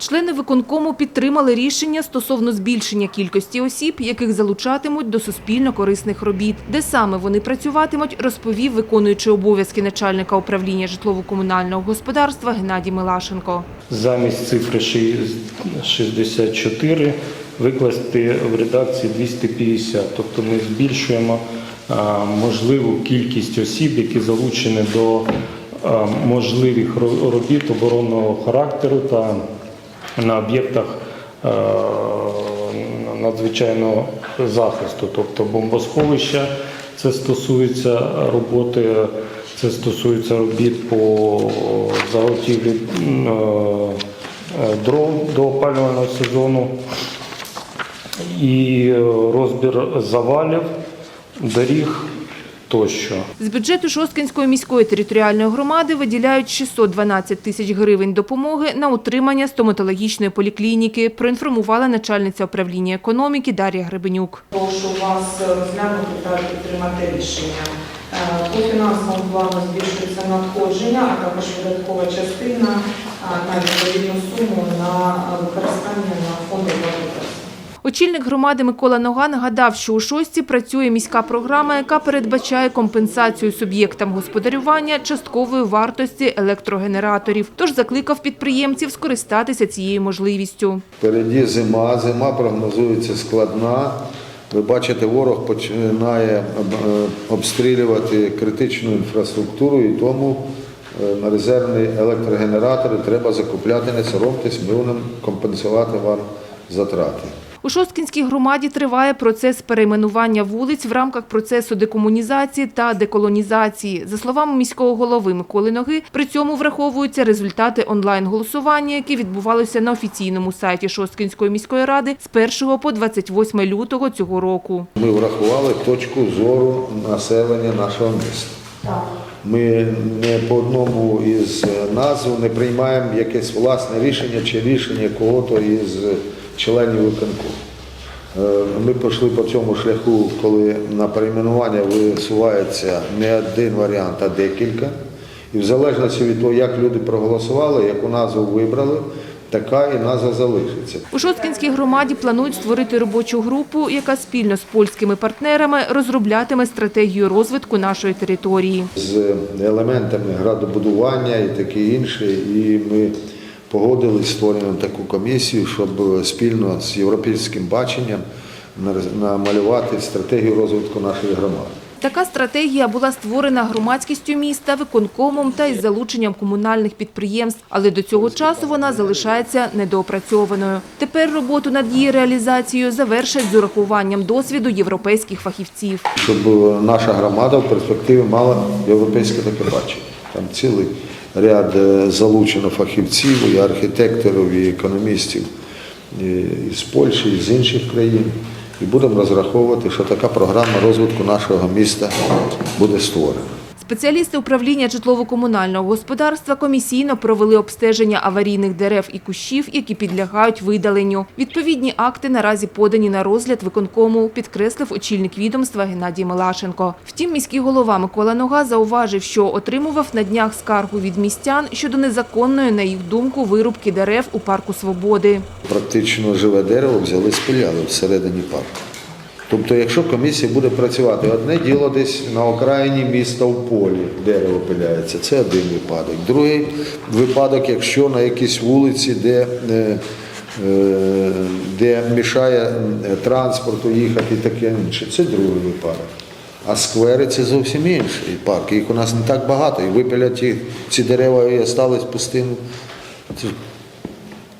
Члени виконкому підтримали рішення стосовно збільшення кількості осіб, яких залучатимуть до суспільно корисних робіт. Де саме вони працюватимуть, розповів виконуючий обов'язки начальника управління житлово-комунального господарства Геннадій Милашенко. Замість цифри ши- 64 викласти в редакції 250. Тобто ми збільшуємо можливу кількість осіб, які залучені до можливих робіт оборонного характеру та на об'єктах надзвичайного захисту, тобто бомбосховища. Це стосується роботи, це стосується робіт по заготівлі е, е, дров до опалювального сезону і е, розбір завалів, доріг тощо. З бюджету Шосткинської міської територіальної громади виділяють 612 тисяч гривень допомоги на утримання стоматологічної поліклініки, проінформувала начальниця управління економіки Дар'я Гребенюк. Прошу вас розглянути та підтримати рішення. Е, По фінансовому плану збільшується надходження, а також видаткова частина е, на відповідну суму на використання на благодійності. Очільник громади Микола Нога нагадав, що у шості працює міська програма, яка передбачає компенсацію суб'єктам господарювання часткової вартості електрогенераторів. Тож закликав підприємців скористатися цією можливістю. Впереді зима, зима прогнозується складна. Ви бачите, ворог починає е, обстрілювати критичну інфраструктуру, і тому е, на резервні електрогенератори треба закупляти, не соромтесь, ми будемо компенсувати вам затрати. У Шосткінській громаді триває процес перейменування вулиць в рамках процесу декомунізації та деколонізації. За словами міського голови Миколи Ноги, при цьому враховуються результати онлайн-голосування, яке відбувалося на офіційному сайті Шосткінської міської ради з 1 по 28 лютого цього року. Ми врахували точку зору населення нашого міста. Ми не по одному із назв не приймаємо якесь власне рішення чи рішення кого-то із членів виконкому. Е, Ми пішли по цьому шляху, коли на перейменування висувається не один варіант, а декілька. І в залежності від того, як люди проголосували, яку назву вибрали, така і назва залишиться. У Шосткінській громаді планують створити робочу групу, яка спільно з польськими партнерами розроблятиме стратегію розвитку нашої території. з елементами градобудування і таке інше. І ми погодились створюємо таку комісію, щоб спільно з європейським баченням намалювати стратегію розвитку нашої громади. Така стратегія була створена громадськістю міста, виконкомом та із залученням комунальних підприємств, але до цього часу вона залишається недоопрацьованою. Тепер роботу над її реалізацією завершать з урахуванням досвіду європейських фахівців. Щоб наша громада в перспективі мала європейське таке бачення. Там цілий ряд е, залучено фахівців, і архітекторів, і економістів з Польщі, і з інших країн. І будемо розраховувати, що така програма розвитку нашого міста буде створена. Спеціалісти управління житлово-комунального господарства комісійно провели обстеження аварійних дерев і кущів, які підлягають видаленню. Відповідні акти наразі подані на розгляд виконкому, підкреслив очільник відомства Геннадій Милашенко. Втім, міський голова Микола Нога зауважив, що отримував на днях скаргу від містян щодо незаконної, на їх думку, вирубки дерев у парку Свободи. Практично живе дерево взяли, спиляли всередині парку. Тобто, якщо комісія буде працювати, одне діло десь на окраїні міста в полі дерево пиляється, це один випадок. Другий випадок, якщо на якійсь вулиці, де, е, е, де мішає транспорту їхати і таке інше, це другий випадок. А сквери це зовсім інший парк. Їх у нас не так багато. І випилять ці, дерева і остались пустими.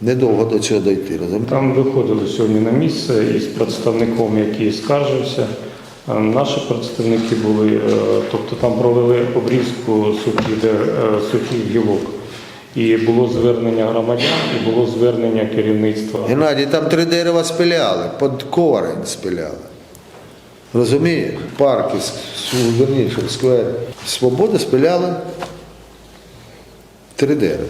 Недовго до цього дойти. розумієте? Там виходили сьогодні на місце із представником, який скаржився. Е, Наші представники були, е, тобто там провели обрізку сухих, е, сухих гілок. І було звернення громадян, і було звернення керівництва. Геннадій, там три дерева спиляли, під корень спиляли. Розумієш? Парки, верніше, сквер. Свобода спиляли три дерева.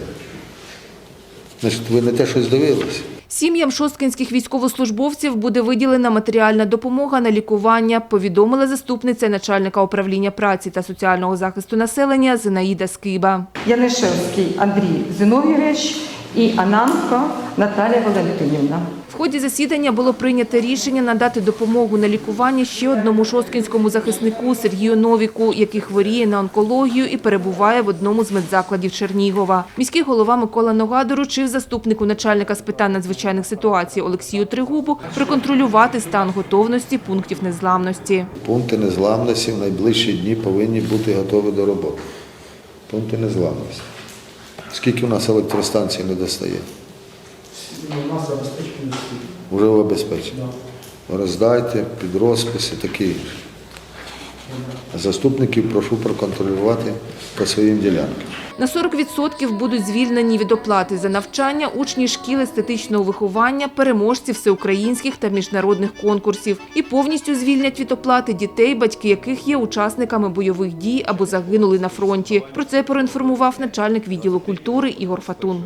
Значить, ви не те щось дивилися. Сім'ям шосткинських військовослужбовців буде виділена матеріальна допомога на лікування, повідомила заступниця начальника управління праці та соціального захисту населення Зинаїда Скиба. Янишевський Андрій Зиновійович і Ананко Наталія Валентинівна. В ході засідання було прийнято рішення надати допомогу на лікування ще одному шосткінському захиснику Сергію Новіку, який хворіє на онкологію і перебуває в одному з медзакладів Чернігова. Міський голова Микола Нога доручив заступнику начальника з питань надзвичайних ситуацій Олексію Тригубу проконтролювати стан готовності пунктів незламності. Пункти незламності в найближчі дні повинні бути готові до роботи. Пункти незламності. Скільки у нас електростанцій не достає? У нас забезпечені. Вже обезпечені. Роздайте під розписи, таке інше. Заступників прошу проконтролювати по своїм ділянкам. На 40% будуть звільнені від оплати за навчання учні шкіл естетичного виховання, переможці всеукраїнських та міжнародних конкурсів і повністю звільнять від оплати дітей, батьки яких є учасниками бойових дій або загинули на фронті. Про це проінформував начальник відділу культури Ігор Фатун.